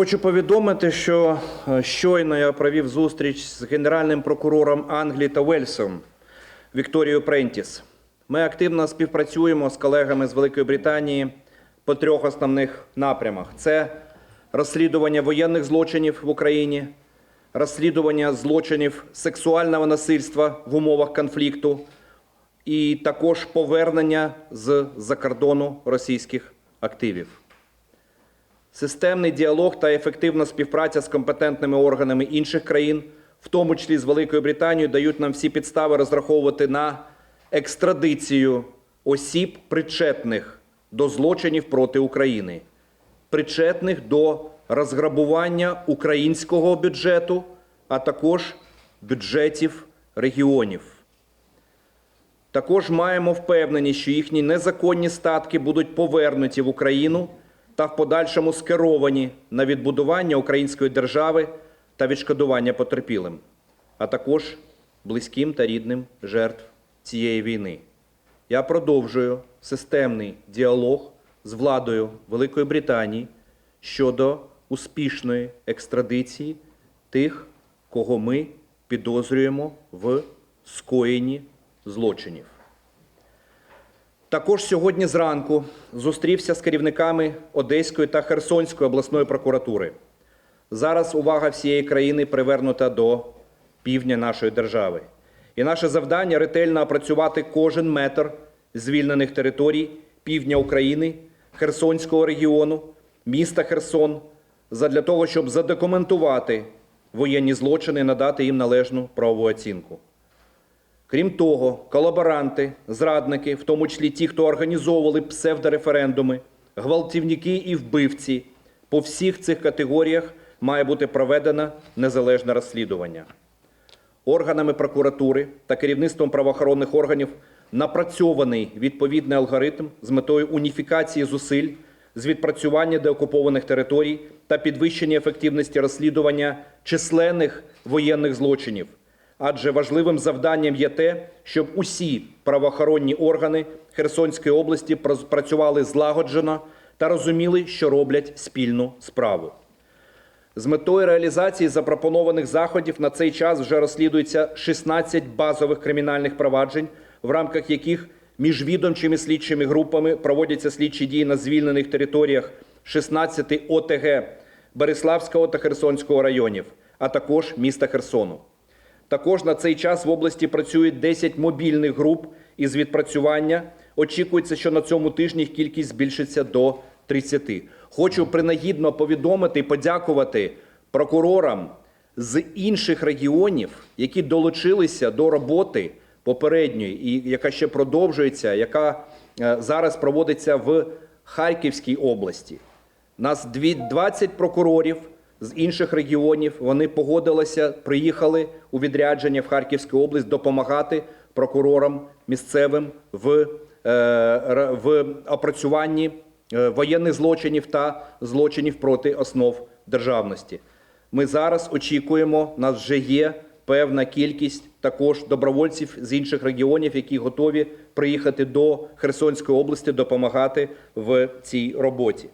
Хочу повідомити, що е, щойно я провів зустріч з генеральним прокурором Англії та Вельсом Вікторією Прентіс. Ми активно співпрацюємо з колегами з Великої Британії по трьох основних напрямах: це розслідування воєнних злочинів в Україні, розслідування злочинів сексуального насильства в умовах конфлікту, і також повернення з-за кордону російських активів. Системний діалог та ефективна співпраця з компетентними органами інших країн, в тому числі з Великою Британією, дають нам всі підстави розраховувати на екстрадицію осіб, причетних до злочинів проти України, причетних до розграбування українського бюджету, а також бюджетів регіонів. Також маємо впевненість, що їхні незаконні статки будуть повернуті в Україну та в подальшому скеровані на відбудування української держави та відшкодування потерпілим, а також близьким та рідним жертв цієї війни. Я продовжую системний діалог з владою Великої Британії щодо успішної екстрадиції тих, кого ми підозрюємо в скоєнні злочинів. Також сьогодні зранку зустрівся з керівниками Одеської та Херсонської обласної прокуратури. Зараз увага всієї країни привернута до півдня нашої держави. І наше завдання ретельно опрацювати кожен метр звільнених територій півдня України, Херсонського регіону, міста Херсон, задля того, щоб задокументувати воєнні злочини і надати їм належну правову оцінку. Крім того, колаборанти, зрадники, в тому числі ті, хто організовували псевдореферендуми, гвалтівники і вбивці, по всіх цих категоріях має бути проведено незалежне розслідування. Органами прокуратури та керівництвом правоохоронних органів напрацьований відповідний алгоритм з метою уніфікації зусиль з відпрацювання деокупованих територій та підвищення ефективності розслідування численних воєнних злочинів. Адже важливим завданням є те, щоб усі правоохоронні органи Херсонської області працювали злагоджено та розуміли, що роблять спільну справу. З метою реалізації запропонованих заходів на цей час вже розслідується 16 базових кримінальних проваджень, в рамках яких міжвідомчими слідчими групами проводяться слідчі дії на звільнених територіях 16 ОТГ Береславського та Херсонського районів, а також міста Херсону. Також на цей час в області працюють 10 мобільних груп із відпрацювання. Очікується, що на цьому тижні їх кількість збільшиться до 30. Хочу принагідно повідомити і подякувати прокурорам з інших регіонів, які долучилися до роботи попередньої, і яка ще продовжується, яка е, зараз проводиться в Харківській області. Нас дві- 20 прокурорів з інших регіонів. Вони погодилися, приїхали у відрядження в Харківську область допомагати прокурорам місцевим в, е, в опрацюванні е, воєнних злочинів та злочинів проти основ державності. Ми зараз очікуємо, нас вже є певна кількість також добровольців з інших регіонів, які готові приїхати до Херсонської області допомагати в цій роботі.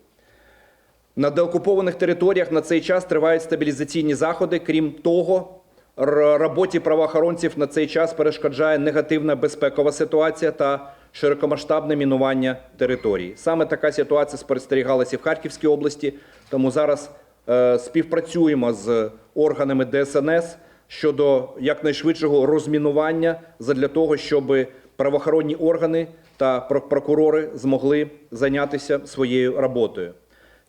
На деокупованих територіях на цей час тривають стабілізаційні заходи. Крім того, роботі правоохоронців на цей час перешкоджає негативна безпекова ситуація та широкомасштабне мінування територій. Саме така ситуація спостерігалася в Харківській області, тому зараз е, співпрацюємо з органами ДСНС щодо якнайшвидшого розмінування задля того, щоб правоохоронні органи та прок- прокурори змогли зайнятися своєю роботою.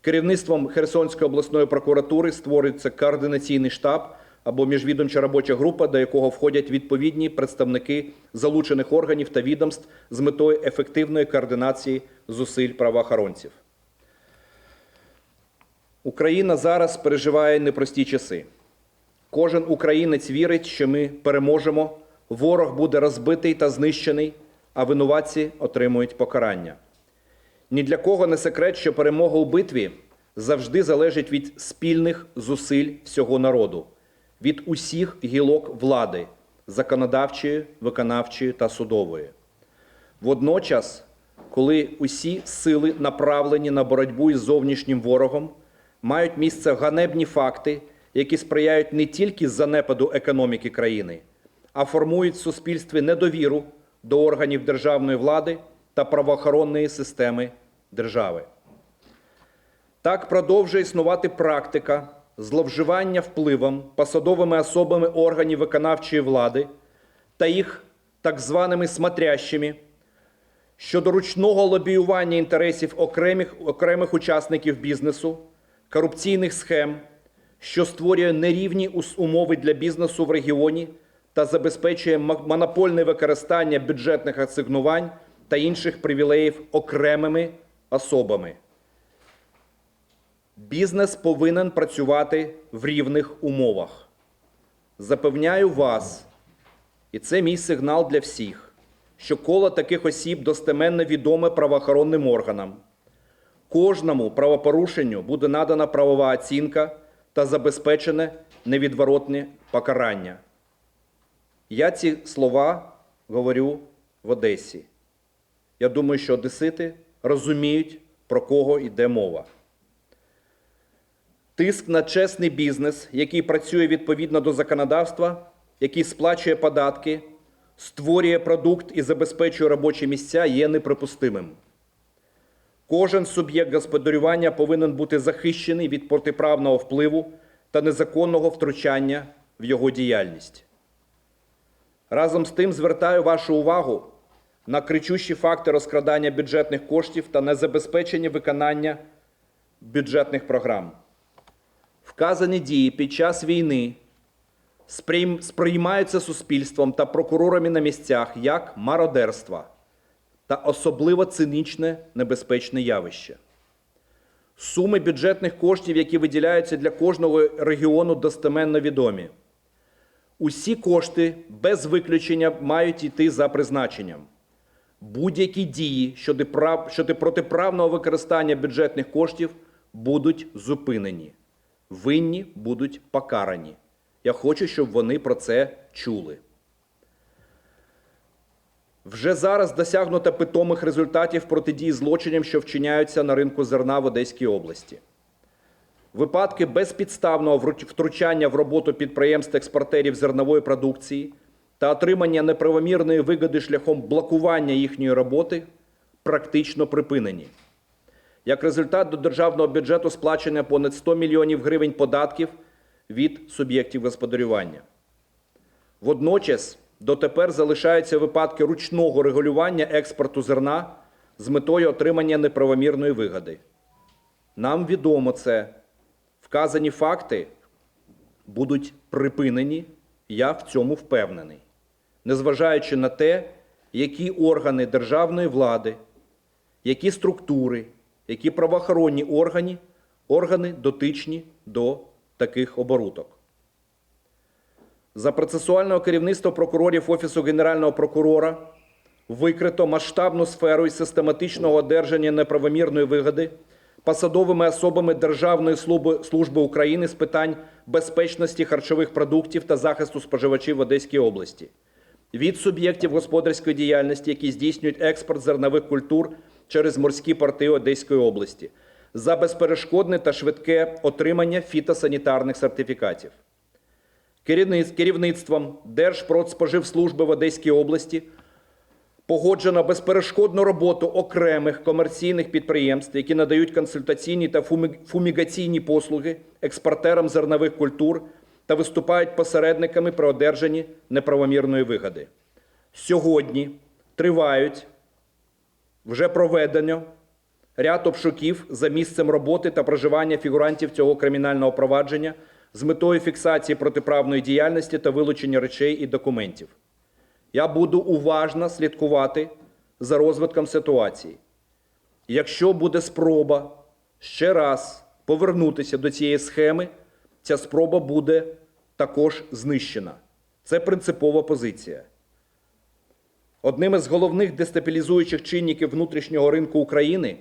Керівництвом Херсонської обласної прокуратури створюється координаційний штаб або міжвідомча робоча група, до якого входять відповідні представники залучених органів та відомств з метою ефективної координації зусиль правоохоронців. Україна зараз переживає непрості часи. Кожен українець вірить, що ми переможемо, ворог буде розбитий та знищений, а винуватці отримують покарання. Ні для кого не секрет, що перемога у битві завжди залежить від спільних зусиль всього народу, від усіх гілок влади законодавчої, виконавчої та судової. Водночас, коли усі сили направлені на боротьбу із зовнішнім ворогом, мають місце ганебні факти, які сприяють не тільки занепаду економіки країни, а формують в суспільстві недовіру до органів державної влади та правоохоронної системи держави. Так продовжує існувати практика зловживання впливом посадовими особами органів виконавчої влади та їх так званими смотрящими щодо ручного лобіювання інтересів окремих, окремих учасників бізнесу, корупційних схем, що створює нерівні умови для бізнесу в регіоні та забезпечує монопольне використання бюджетних асигнувань та інших привілеїв окремими особами. Бізнес повинен працювати в рівних умовах. Запевняю вас, і це мій сигнал для всіх, що коло таких осіб достеменно відоме правоохоронним органам. Кожному правопорушенню буде надана правова оцінка та забезпечене невідворотне покарання. Я ці слова говорю в Одесі. Я думаю, що одесити розуміють, про кого йде мова. Тиск на чесний бізнес, який працює відповідно до законодавства, який сплачує податки, створює продукт і забезпечує робочі місця, є неприпустимим. Кожен суб'єкт господарювання повинен бути захищений від протиправного впливу та незаконного втручання в його діяльність. Разом з тим звертаю вашу увагу на кричущі факти розкрадання бюджетних коштів та незабезпечення виконання бюджетних програм. Вказані дії під час війни сприймаються суспільством та прокурорами на місцях як мародерство та особливо цинічне небезпечне явище. Суми бюджетних коштів, які виділяються для кожного регіону, достеменно відомі. Усі кошти без виключення мають йти за призначенням. Будь-які дії щодо, прав, щодо протиправного використання бюджетних коштів будуть зупинені. Винні будуть покарані. Я хочу, щоб вони про це чули. Вже зараз досягнуто питомих результатів протидії злочинам, що вчиняються на ринку зерна в Одеській області. Випадки безпідставного втручання в роботу підприємств-експортерів зернової продукції та отримання неправомірної вигоди шляхом блокування їхньої роботи практично припинені. Як результат до державного бюджету сплачено понад 100 мільйонів гривень податків від суб'єктів господарювання. Водночас дотепер залишаються випадки ручного регулювання експорту зерна з метою отримання неправомірної вигоди. Нам відомо це. Вказані факти будуть припинені, я в цьому впевнений, незважаючи на те, які органи державної влади, які структури, які правоохоронні органи, органи дотичні до таких оборудок. За процесуального керівництва прокурорів Офісу Генерального прокурора викрито масштабну сферу і систематичного одержання неправомірної вигоди посадовими особами Державної служби, України з питань безпечності харчових продуктів та захисту споживачів в Одеській області від суб'єктів господарської діяльності, які здійснюють експорт зернових культур через морські порти Одеської області, за безперешкодне та швидке отримання фітосанітарних сертифікатів. Керівництвом Держпродспоживслужби в Одеській області погоджено безперешкодну роботу окремих комерційних підприємств, які надають консультаційні та фумігаційні послуги експортерам зернових культур та виступають посередниками при одержанні неправомірної вигоди. Сьогодні тривають вже проведено ряд обшуків за місцем роботи та проживання фігурантів цього кримінального провадження з метою фіксації протиправної діяльності та вилучення речей і документів. Я буду уважно слідкувати за розвитком ситуації. Якщо буде спроба ще раз повернутися до цієї схеми, ця спроба буде також знищена. Це принципова позиція. Одним із головних дестабілізуючих чинників внутрішнього ринку України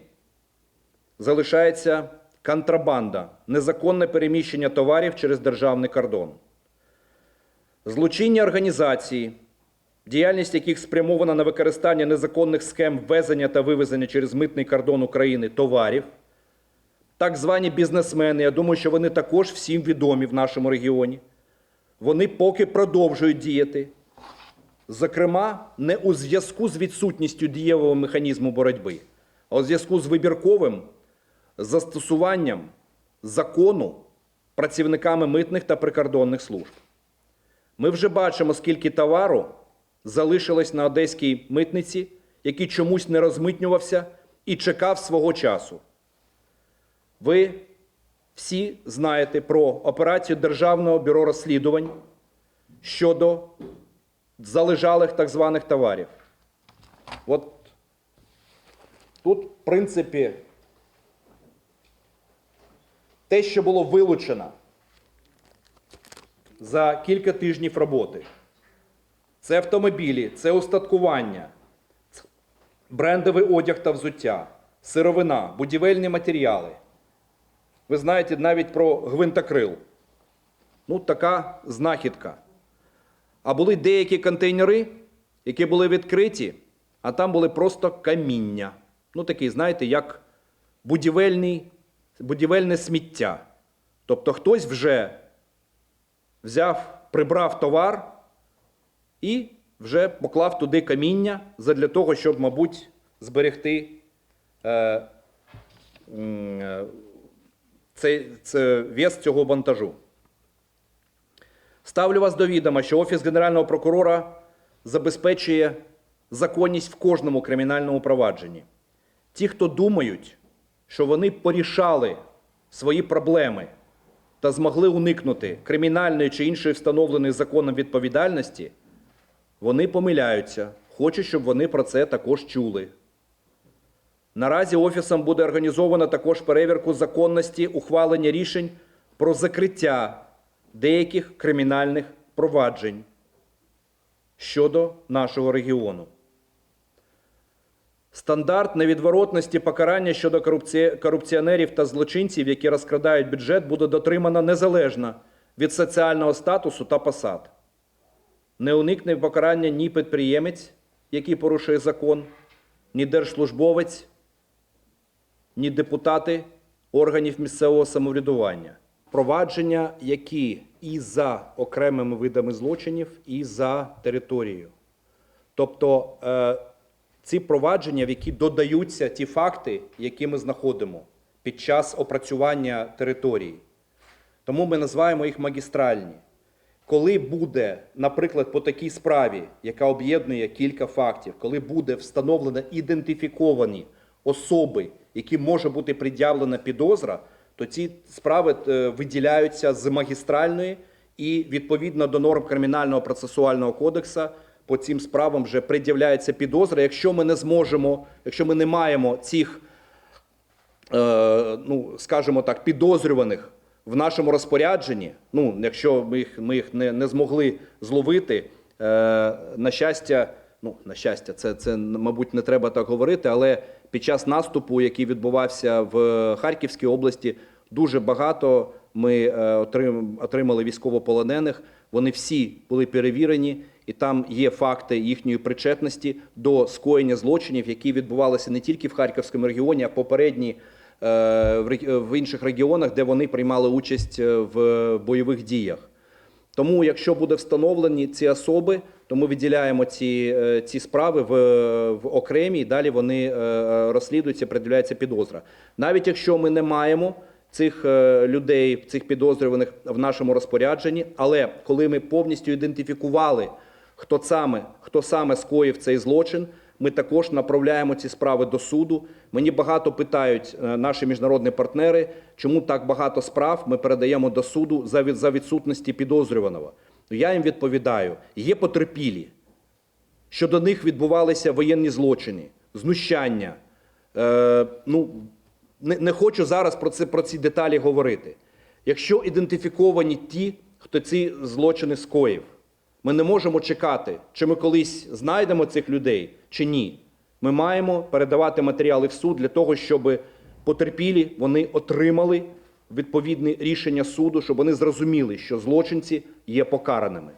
залишається контрабанда, незаконне переміщення товарів через державний кордон. Злочинні організації, діяльність яких спрямована на використання незаконних схем ввезення та вивезення через митний кордон України товарів, так звані бізнесмени, я думаю, що вони також всім відомі в нашому регіоні. Вони поки продовжують діяти. Зокрема, не у зв'язку з відсутністю дієвого механізму боротьби, а у зв'язку з вибірковим застосуванням закону працівниками митних та прикордонних служб. Ми вже бачимо, скільки товару залишилось на одеській митниці, який чомусь не розмитнювався і чекав свого часу. Ви всі знаєте про операцію Державного бюро розслідувань щодо залежалих так званих товарів. От тут, в принципі, те, що було вилучено за кілька тижнів роботи. Це автомобілі, це устаткування, брендовий одяг та взуття, сировина, будівельні матеріали. Ви знаєте навіть про гвинтокрил. Ну, така знахідка. А були деякі контейнери, які були відкриті, а там були просто каміння. Ну, такий, знаєте, як будівельне сміття. Тобто хтось вже взяв, прибрав товар і вже поклав туди каміння задля того, щоб, мабуть, зберегти е, е, цей, це, вес цього вантажу. Ставлю вас до відома, що Офіс Генерального прокурора забезпечує законність в кожному кримінальному провадженні. Ті, хто думають, що вони порішали свої проблеми та змогли уникнути кримінальної чи іншої встановленої законом відповідальності, вони помиляються. Хочу, щоб вони про це також чули. Наразі офісом буде організовано також перевірку законності ухвалення рішень про закриття деяких кримінальних проваджень щодо нашого регіону. Стандарт невідворотності покарання щодо корупціонерів та злочинців, які розкрадають бюджет, буде дотримано незалежно від соціального статусу та посад. Не уникне покарання ні підприємець, який порушує закон, ні держслужбовець, ні депутати органів місцевого самоврядування. Провадження, які і за окремими видами злочинів, і за територією. Тобто е, ці провадження, в які додаються ті факти, які ми знаходимо під час опрацювання території. Тому ми називаємо їх магістральні. Коли буде, наприклад, по такій справі, яка об'єднує кілька фактів, коли буде встановлено ідентифіковані особи, яким може бути пред'явлена підозра, то ці справи е, виділяються з магістральної і відповідно до норм кримінального процесуального кодексу по цим справам вже пред'являється підозра. Якщо ми не зможемо, якщо ми не маємо цих е, ну, скажімо так, підозрюваних в нашому розпорядженні, ну, якщо ми їх, ми їх не, не змогли зловити, е, на щастя, ну, на щастя, це, це, мабуть, не треба так говорити, але під час наступу, який відбувався в Харківській області, дуже багато ми е, отримали військовополонених. Вони всі були перевірені, і там є факти їхньої причетності до скоєння злочинів, які відбувалися не тільки в Харківському регіоні, а попередні е, в інших регіонах, де вони приймали участь е, в бойових діях. Тому, якщо буде встановлені ці особи, то ми виділяємо ці, е, ці справи в, в окремі, і далі вони е, розслідуються, приділяється підозра. Навіть якщо ми не маємо цих е, людей, цих підозрюваних в нашому розпорядженні, але коли ми повністю ідентифікували, хто саме, хто саме скоїв цей злочин, ми також направляємо ці справи до суду. Мені багато питають наші міжнародні партнери, чому так багато справ ми передаємо до суду за відсутності підозрюваного. Ну, Я їм відповідаю: є потерпілі, що до них відбувалися воєнні злочини, знущання. Е, ну, не, не хочу зараз про, це, про ці деталі говорити. Якщо ідентифіковані ті, хто ці злочини скоїв, ми не можемо чекати, чи ми колись знайдемо цих людей, чи ні. Ми маємо передавати матеріали в суд для того, щоб потерпілі вони отримали відповідне рішення суду, щоб вони зрозуміли, що злочинці є покараними.